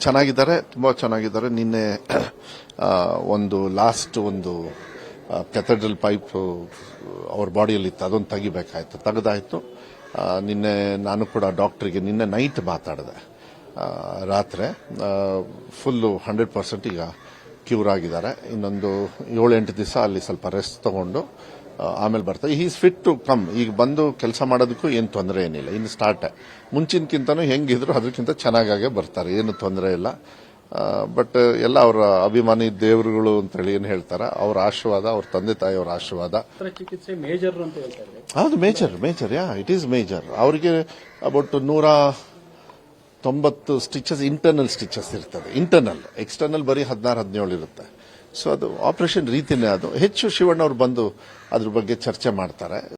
ಚೆನ್ನಾಗಿದ್ದಾರೆ, ತುಂಬ ಚೆನ್ನಾಗಿದ್ದಾರೆ. ನಿನ್ನೆ ಒಂದು ಲಾಸ್ಟ್ ಒಂದು ಕೆಥೆಡ್ರಲ್ ಪೈಪ್ ಅವ್ರ ಬಾಡಿಯಲ್ಲಿತ್ತು. ಅದೊಂದು ತೆಗಿಬೇಕಾಯ್ತು. ತೆಗೆದಾಯ್ತು. ನಿನ್ನೆ ನಾನು ಕೂಡ ಡಾಕ್ಟ್ರಿಗೆ ನಿನ್ನೆ ನೈಟ್ ಮಾತಾಡಿದೆ. ರಾತ್ರಿ ಫುಲ್ಲು ಹಂಡ್ರೆಡ್ ಪರ್ಸೆಂಟ್ ಈಗ ಕ್ಯೂರ್ ಆಗಿದ್ದಾರೆ. ಇನ್ನೊಂದು ಏಳೆಂಟು ದಿವಸ ಅಲ್ಲಿ ಸ್ವಲ್ಪ ರೆಸ್ಟ್ ತಗೊಂಡು ಆಮೇಲೆ ಬರ್ತಾರೆ ಈಸ್ ಫಿಟ್ ಟು ಕಮ್ ಈಗ ಬಂದು ಕೆಲಸ ಮಾಡೋದಕ್ಕೂ ಏನು ತೊಂದರೆ ಏನಿಲ್ಲ. ಇನ್ನು ಸ್ಟಾರ್ಟ್ ಮುಂಚಿನಕ್ಕಿಂತನೂ ಹೆಂಗಿದ್ರು ಅದಕ್ಕಿಂತ ಚೆನ್ನಾಗಾಗೆ ಬರ್ತಾರೆ. ಏನು ತೊಂದರೆ ಇಲ್ಲ. ಬಟ್ ಎಲ್ಲ ಅವರ ಅಭಿಮಾನಿ ದೇವರುಗಳು ಅಂತೇಳಿ ಏನು ಹೇಳ್ತಾರೆ ಅವ್ರ ಆಶೀರ್ವಾದ ಅವ್ರ ತಂದೆ ತಾಯಿಯವರ ಆಶೀರ್ವಾದ. ಚಿಕಿತ್ಸೆ ಮೇಜರ್ ಅಂತ ಹೇಳ್ತಾ ಹೌದು major major yeah it is major ಅವರಿಗೆ ಅಬೌಟ್ ನೂರ ತೊಂಬತ್ತು ಸ್ಟಿಚಸ್ ಇಂಟರ್ನಲ್ ಸ್ಟಿಚಸ್ ಇರ್ತದೆ. ಇಂಟರ್ನಲ್ ಎಕ್ಸ್ಟರ್ನಲ್ ಬರೀ ಹದಿನಾರು, ಹದಿನೇಳು ಇರುತ್ತೆ. ಸೊ ಅದು ಆಪರೇಷನ್ ರೀತಿನೇ ಅದು. ಹೆಚ್ಚು ಶಿವಣ್ಣ ಅವರು ಬಂದು ಅದ್ರ ಬಗ್ಗೆ ಚರ್ಚೆ ಮಾಡ್ತಾರೆ.